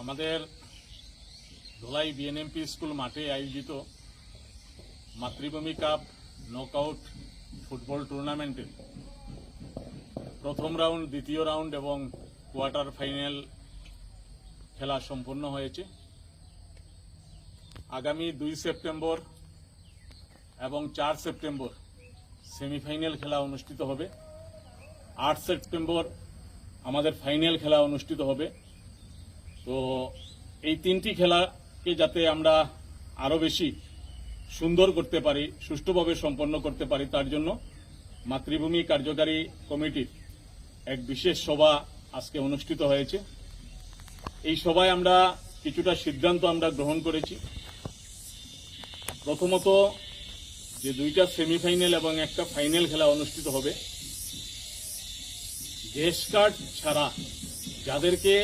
আমাদের Dhalai BNMP school মাঠে আয়োজিত মাতৃভূমি কাপ নকআউট ফুটবল টুর্নামেন্টের প্রথম রাউন্ড দ্বিতীয় রাউন্ড এবং কোয়ার্টার ফাইনাল খেলা সম্পন্ন হয়েছে। আগামী দুই সেপ্টেম্বর এবং চার সেপ্টেম্বর সেমিফাইনাল খেলা অনুষ্ঠিত হবে। আট সেপ্টেম্বর আমাদের ফাইনাল খেলা অনুষ্ঠিত হবে। তো এই তিনটি খেলাকে যাতে আমরা আরও বেশি সুন্দর করতে পারি, সুষ্ঠুভাবে সম্পন্ন করতে পারি, তার জন্য মাতৃভূমি কার্যকারী কমিটির এক বিশেষ সভা আজকে অনুষ্ঠিত হয়েছে। এই সভায় আমরা কিছুটা সিদ্ধান্ত আমরা গ্রহণ করেছি। প্রথমত যে দুইটা সেমিফাইনাল এবং একটা ফাইনাল খেলা অনুষ্ঠিত হবে। দেশ কার্ড ছাড়া যাদেরকে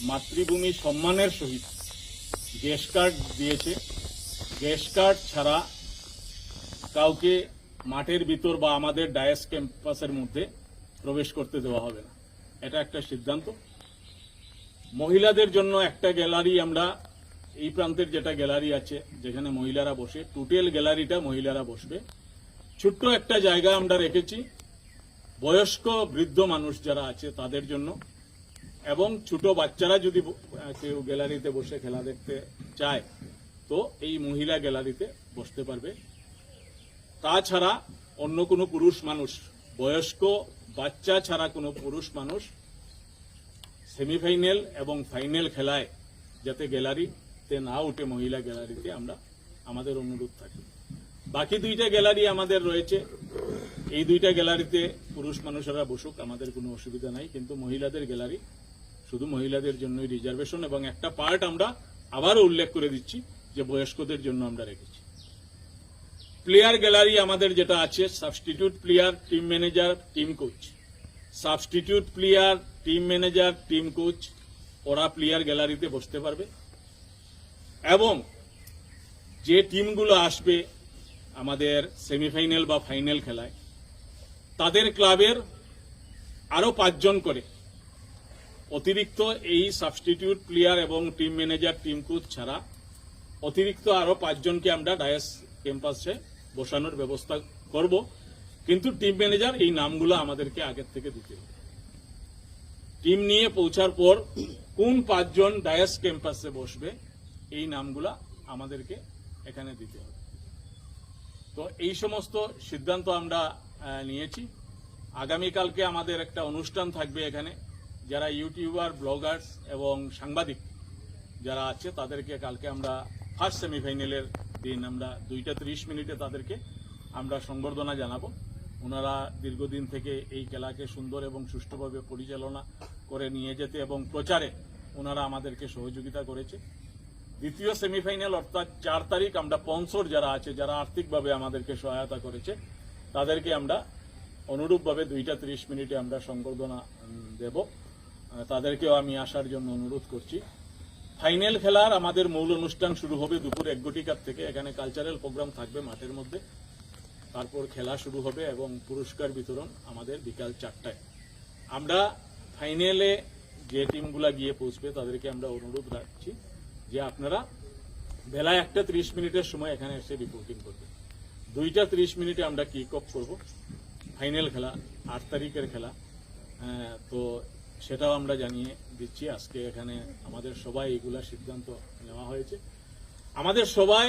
মাতৃভূমি সম্মানের সহিত গ্যাস কার্ড দিয়েছে। গ্যাস কার্ড ছাড়া কাউকে মাঠের ভিতর বা আমাদের ডায়াস ক্যাম্পাসের মধ্যে প্রবেশ করতে দেওয়া হবে না। এটা একটা সিদ্ধান্ত। মহিলাদের জন্য একটা গ্যালারি আমরা এই প্রান্তের যেটা গ্যালারি আছে, যেখানে মহিলারা বসে, টোটাল গ্যালারিটা মহিলারা বসবে। ছোট্ট একটা জায়গা আমরা রেখেছি। বয়স্ক, বৃদ্ধ মানুষ যারা আছে, তাদের জন্য এবং ছোট বাচ্চারা যদি কেউ গ্যালারিতে বসে খেলা দেখতে চায়, তো এই মহিলা গ্যালারিতে বসতে পারবে। তাছাড়া অন্য কোনো পুরুষ মানুষ, বয়স্ক বাচ্চা ছাড়া কোনো পুরুষ মানুষ সেমিফাইনাল এবং ফাইনাল খেলায় যাতে গ্যালারিতে না উঠে মহিলা গ্যালারিতে আমরা, আমাদের অনুরোধ থাকে বাকি দুইটা গ্যালারি আমাদের রয়েছে। এই দুইটা গ্যালারিতে পুরুষ মানুষেরা বসুক, আমাদের কোনো অসুবিধা নাই, কিন্তু মহিলাদের গ্যালারি শুধু মহিলাদের জন্যই রিজার্ভেশন এবং একটা পার্ট আমরা আবারও উল্লেখ করে দিচ্ছি যে বয়স্কদের জন্য আমরা রেখেছি। প্লেয়ার গ্যালারি আমাদের যেটা আছে substitute player team manager team coach substitute player team manager team coach ওরা প্লেয়ার গ্যালারিতে বসতে পারবে। এবং যে টিমগুলো আসবে আমাদের সেমিফাইনাল বা ফাইনাল খেলায়, তাদের ক্লাবের আরও পাঁচজন করে অতিরিক্ত এই সাবস্টিটিউট প্লেয়ার এবং টিম ম্যানেজার টিম কোচ ছাড়া অতিরিক্ত আরও পাঁচজনকে আমরা ডায়াস ক্যাম্পাসে বসানোর ব্যবস্থা করব। কিন্তু টিম ম্যানেজার এই নামগুলো আমাদেরকে আগের থেকে দিতে হবে। টিম নিয়ে পৌঁছার পর কোন পাঁচজন ডায়াস ক্যাম্পাসে বসবে, এই নামগুলা আমাদেরকে এখানে দিতে হবে। তো এই সমস্ত সিদ্ধান্ত আমরা নিয়েছি। আগামীকালকে আমাদের একটা অনুষ্ঠান থাকবে এখানে। যারা ইউটিউবার, ব্লগার্স এবং সাংবাদিক যারা আছে, তাদেরকে কালকে আমরা ফার্স্ট সেমিফাইনালের দিন আমরা দুইটা ত্রিশ মিনিটে তাদেরকে আমরা সংবর্ধনা জানাব। ওনারা দীর্ঘদিন থেকে এই খেলাকে সুন্দর এবং সুষ্ঠুভাবে পরিচালনা করে নিয়ে যেতে এবং প্রচারে ওনারা আমাদেরকে সহযোগিতা করেছে। দ্বিতীয় সেমিফাইনাল অর্থাৎ চার তারিখ, আমরা পঞ্চর যারা আছে, যারা আর্থিকভাবে আমাদেরকে সহায়তা করেছে, তাদেরকে আমরা অনুরূপভাবে দুইটা ত্রিশ মিনিটে আমরা সংবর্ধনা দেব। তাদেরকেও আমি আসার জন্য অনুরোধ করছি। ফাইনাল খেলার আমাদের মূল অনুষ্ঠান শুরু হবে দুপুর এক ঘটিকার থেকে। এখানে কালচারাল প্রোগ্রাম থাকবে মাঠের মধ্যে। তারপর খেলা শুরু হবে এবং পুরস্কার বিতরণ আমাদের বিকাল চারটায়। আমরা ফাইনালে যে টিমগুলা গিয়ে পৌঁছবে, তাদেরকে আমরা অনুরোধ রাখছি যে আপনারা বেলা একটা ত্রিশ মিনিটের সময় এখানে এসে রিপোর্টিং করবেন। দুইটা ত্রিশ মিনিটে আমরা কিক অফ করব। ফাইনাল খেলা, আট তারিখের খেলা। তো সেটাও আমরা জানিয়ে দিচ্ছি। আজকে এখানে আমাদের সবাই এগুলা সিদ্ধান্ত নেওয়া হয়েছে। আমাদের সবাই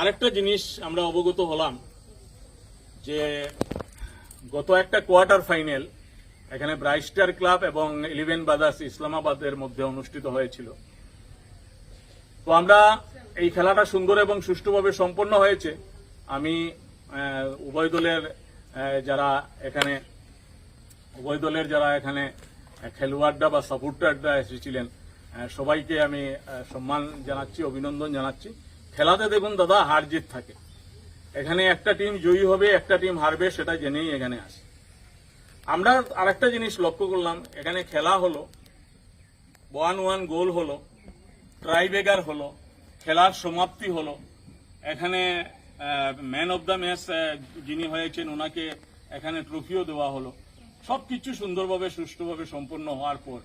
আরেকটা জিনিস আমরা অবগত হলাম যে গত একটা কোয়ার্টার ফাইনাল এখানে ব্রাইস্টার ক্লাব এবং ইলেভেন ব্রাদার্স ইসলামাবাদের মধ্যে অনুষ্ঠিত হয়েছিল। তো আমরা এই খেলাটা সুন্দর এবং সুষ্ঠুভাবে সম্পন্ন হয়েছে। আমি উভয় দলের যারা এখানে, উভয় দলের যারা এখানে খেলোয়াড়রা বা সাপোর্টাররা এসেছিলেন। সবাইকে আমি সম্মান জানাচ্ছি, অভিনন্দন জানাচ্ছি। খেলাতে দেখুন দাদা, হার জিত থাকে। এখানে একটা টিম জয়ী হবে, একটা টিম হারবে, সেটা জেনেই এখানে আসে। আমরা আরেকটা জিনিস লক্ষ্য করলাম, এখানে খেলা হলো ওয়ান ওয়ান গোল হলো ট্রাইবেগার হলো, খেলার সমাপ্তি হলো। এখানে ম্যান অব দ্য ম্যাচ যিনি হয়েছেন, ওনাকে এখানে ট্রফিও দেওয়া হলো। সবকিছু সুন্দরভাবে, সুষ্ঠুভাবে সম্পন্ন হওয়ার পর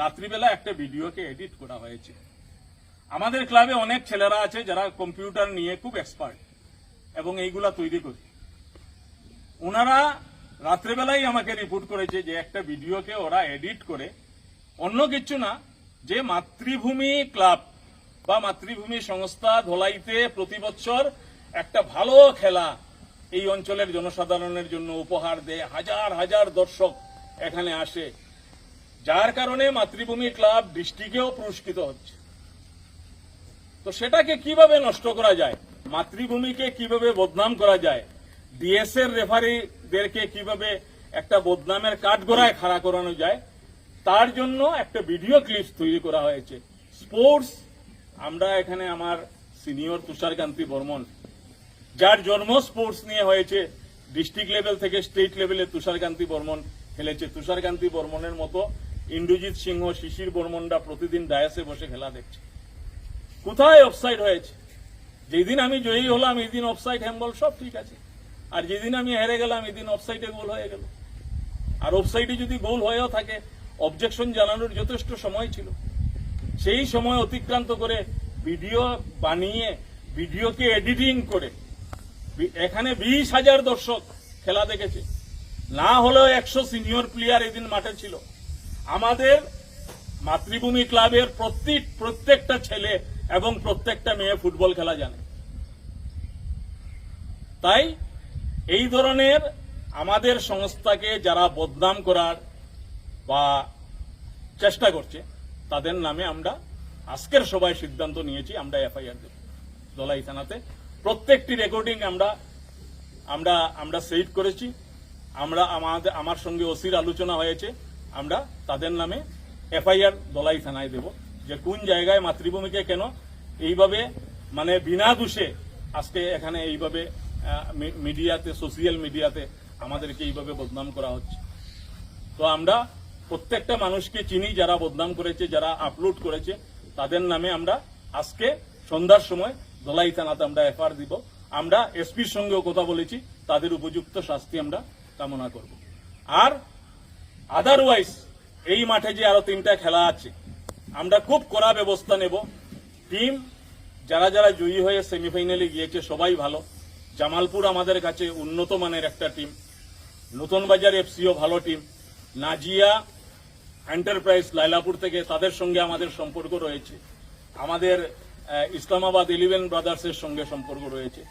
রাত্রিবেলা একটা ভিডিওকে এডিট করা হয়েছে। আমাদের ক্লাবে অনেক ছেলেরা আছে যারা কম্পিউটার নিয়ে খুব এক্সপার্ট এবং এইগুলা তৈরি করে। ওনারা রাত্রেবেলাই আমাকে রিপোর্ট করেছে যে একটা ভিডিওকে ওরা এডিট করে অন্য কিছু না, যে মাতৃভূমি ক্লাব বা মাতৃভূমি সংস্থা ধলাইতে প্রতি বছর একটা ভালো খেলা এই অঞ্চলের জনসাধারণের জন্য উপহার দেয় হাজার হাজার দর্শক এখানে আসে। যার কারণে মাতৃভূমি ক্লাব ডিস্ট্রিক্টেও পুরস্কৃত হচ্ছে। তো সেটাকে কীভাবে নষ্ট করা যায়? মাতৃভূমিকে কীভাবে বদনাম করা যায়? ডিএস এর রেফারিদেরকে কীভাবে একটা বদনামের কাঠগড়ায় খাড়া করানো যায়? তার জন্য একটা ভিডিও ক্লিপস তৈরি করা হয়েছে। স্পোর্টস, আমরা এখানে আমার সিনিয়র তুষারকান্তি বর্মন যার জন্ম স্পোর্টস নিয়ে হয়েছে ডিস্ট্রিক্ট লেভেল থেকে স্টেট লেভেলে তুষারকান্তি বর্মন খেলেছে। তুষারকান্তি বর্মনের মতো ইন্দ্রজিৎ সিংহ, শিশির বর্মনরা প্রতিদিন ডায়াসে বসে খেলা দেখছে। কোথায় অফসাইড হয়েছে? যেদিন আমি জয়ী হলাম এই দিন অফসাইড হ্যাম্বল সব ঠিক আছে। আর যেদিন আমি হেরে গেলাম এই দিন অফসাইডে গোল হয়ে গেল। আর অফসাইডে যদি গোল হয়েও থাকে অবজেকশন জানানোর যথেষ্ট সময় ছিল। সেই সময় অতিক্রান্ত করে ভিডিও বানিয়ে ভিডিওকে এডিটিং করে এখানে বিশ হাজার দর্শক খেলা দেখেছে। না হলেও একশো সিনিয়র প্লেয়ার এদিন মাঠে ছিল। আমাদের মাতৃভূমি ক্লাবের প্রত্যেক প্রত্যেকটা ছেলে এবং প্রত্যেকটা মেয়ে ফুটবল খেলা জানে। তাই এই ধরনের আমাদের সংস্থাকে যারা বদনাম করার বা চেষ্টা করছে, তাদের নামে আমরা আজকের সবাই সিদ্ধান্ত নিয়েছি, আমরা এফআইআর দেব। দলাই থানাতে প্রত্যেকটি রেকর্ডিং আমরা আমরা আমরা সেভ করেছি। আমরা আমাদের, আমার সঙ্গে ওসির আলোচনা হয়েছে। আমরা তাদের নামে এফআইআর দলাই থানায় দেব। যে কোন জায়গায় মাতৃভূমিকে কেন এইভাবে মানে বিনা দোষে আজকে এখানে এইভাবে মিডিয়াতে সোশিয়াল মিডিয়াতে আমাদেরকে এইভাবে বদনাম করা হচ্ছে। তো আমরা প্রত্যেকটা মানুষকে চিনি যারা বদনাম করেছে, যারা আপলোড করেছে, তাদের নামে আমরা আজকে সন্ধ্যার সময় দলাই থানাতে আমরা এফআর দিব। আমরা এসপির সঙ্গেও কথা বলেছি, তাদের উপযুক্ত শাস্তি আমরা কামনা করব। আর আদারওয়াইজ এই মাঠে যে আরও তিনটা খেলা আছে, আমরা খুব কড়া ব্যবস্থা নেব। টিম যারা যারা জয়ী হয়ে সেমিফাইনালে গিয়েছে, সবাই ভালো। জামালপুর আমাদের কাছে উন্নত মানের একটা টিম। নতুন বাজার এফসিও ভালো টিম। নাজিয়া এন্টারপ্রাইজ লাইলাপুর থেকে তাদের সঙ্গে আমাদের সম্পর্ক রয়েছে। আমাদের ইসলামাবাদ ইলেভেন ব্রাদার্সের সঙ্গে সম্পর্ক রয়েছে।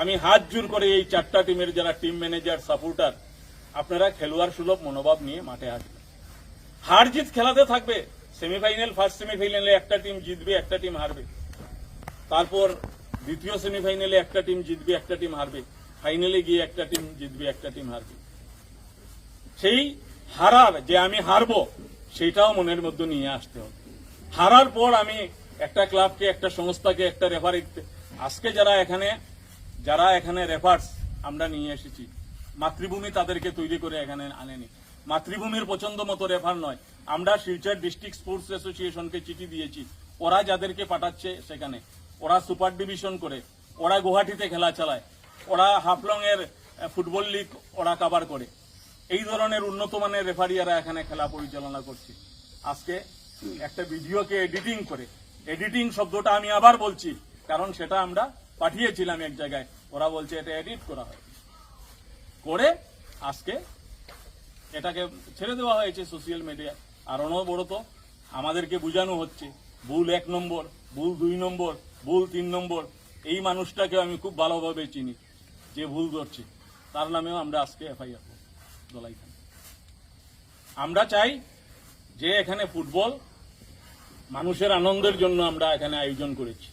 আমি হাত জোর করে এই চারটা টিমের যারা টিম ম্যানেজার, সাপোর্টার, আপনারা খেলোয়াড় সুলভ মনোভাব নিয়ে মাঠে আসবেন। হার জিত খেলাতে থাকবে। সেমিফাইনাল, ফার্স্ট সেমিফাইনালে একটা টিম জিতবে, একটা টিম হারবে। তারপর দ্বিতীয় সেমিফাইনালে একটা টিম জিতবে, একটা টিম হারবে। ফাইনালে গিয়ে একটা টিম জিতবে, একটা টিম হারবে। সেই হারার যে আমি হারবো, সেটাও মনের মধ্যে নিয়ে আসতে হবে। হারার পর আমি একটা ক্লাবকে, একটা সংস্থাকে, একটা রেফারি আজকে যারা এখানে যারা এখানে রেফার্স আমরা নিয়ে এসেছি। মাতৃভূমি তাদেরকে তৈরি করে এখানে আনেনি। মাতৃভূমির পছন্দ মতো রেফার নয়। আমরা শিলচর ডিস্ট্রিক্ট স্পোর্টস অ্যাসোসিয়েশনকে চিঠি দিয়েছি। ওরা যাদেরকে পাঠাচ্ছে সেখানে। ওরা সুপার ডিভিশন করে। ওরা গুয়াহাটিতে খেলা চালায়। ওরা হাফলং এর ফুটবল লিগ ওরা কাবার করে। এই ধরনের উন্নত মানের রেফারিয়ারা এখানে খেলা পরিচালনা করছে। আজকে একটা ভিডিওকে এডিটিং করে এডিটিং শব্দটা আমি আবার বলছি, কারণ সেটা আমরা পাঠিয়েছিলাম এক জায়গায়। ওরা বলছে এটা এডিট করা হয়। করে আজকে এটাকে ছেড়ে দেওয়া হয়েছে সোশ্যাল মিডিয়া আর অনবরত আমাদেরকে বোঝানো হচ্ছে, ভুল এক নম্বর, ভুল দুই নম্বর, ভুল তিন নম্বর। এই মানুষটাকে আমি খুব ভালোভাবে চিনি, যে ভুল করছে। তার নামেও আমরা আজকে এফআইআর দলাই। আমরা চাই যে এখানে ফুটবল মানুষের আনন্দের জন্য আমরা এখানে আয়োজন করেছি।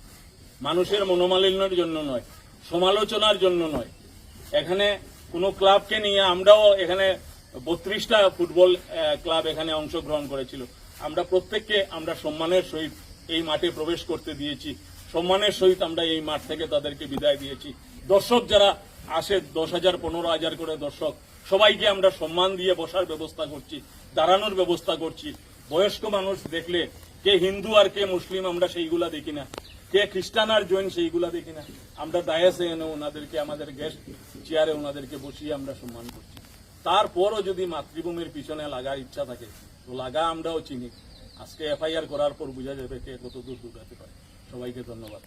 মানুষের মনোমালিন্যের জন্য নয়, সমালোচনার জন্য নয়। এখানে কোনো ক্লাবকে নিয়ে আমরাও এখানে বত্রিশটা ফুটবল ক্লাব এখানে অংশগ্রহণ করেছিল। আমরা প্রত্যেককে আমরা সম্মানের সহিত এই মাঠে প্রবেশ করতে দিয়েছি। সম্মানের সহিত আমরা এই মাঠ থেকে তাদেরকে বিদায় দিয়েছি। দর্শক যারা আসে, দশ হাজার, পনেরো হাজার করে দর্শক, সবাইকে আমরা সম্মান দিয়ে বসার ব্যবস্থা করছি, দাঁড়ানোর ব্যবস্থা করছি। বয়স্ক মানুষ দেখলে কে হিন্দু আর কে মুসলিম আমরা সেইগুলা দেখি না। কে খ্রিস্টান আর জৈন সেইগুলা দেখি না। আমরা দায়াসে এনে ওনাদেরকে, আমাদের গেস্ট চেয়ারে ওনাদেরকে বসিয়ে আমরা সম্মান করছি। তারপরও যদি মাতৃভূমির পিছনে লাগার ইচ্ছা থাকে, তো লাগা আমরাও চিনি। আজকে এফআইআর করার পর বোঝা যাবে কে কত দূর দৌড়াতে পারে। সবাইকে ধন্যবাদ।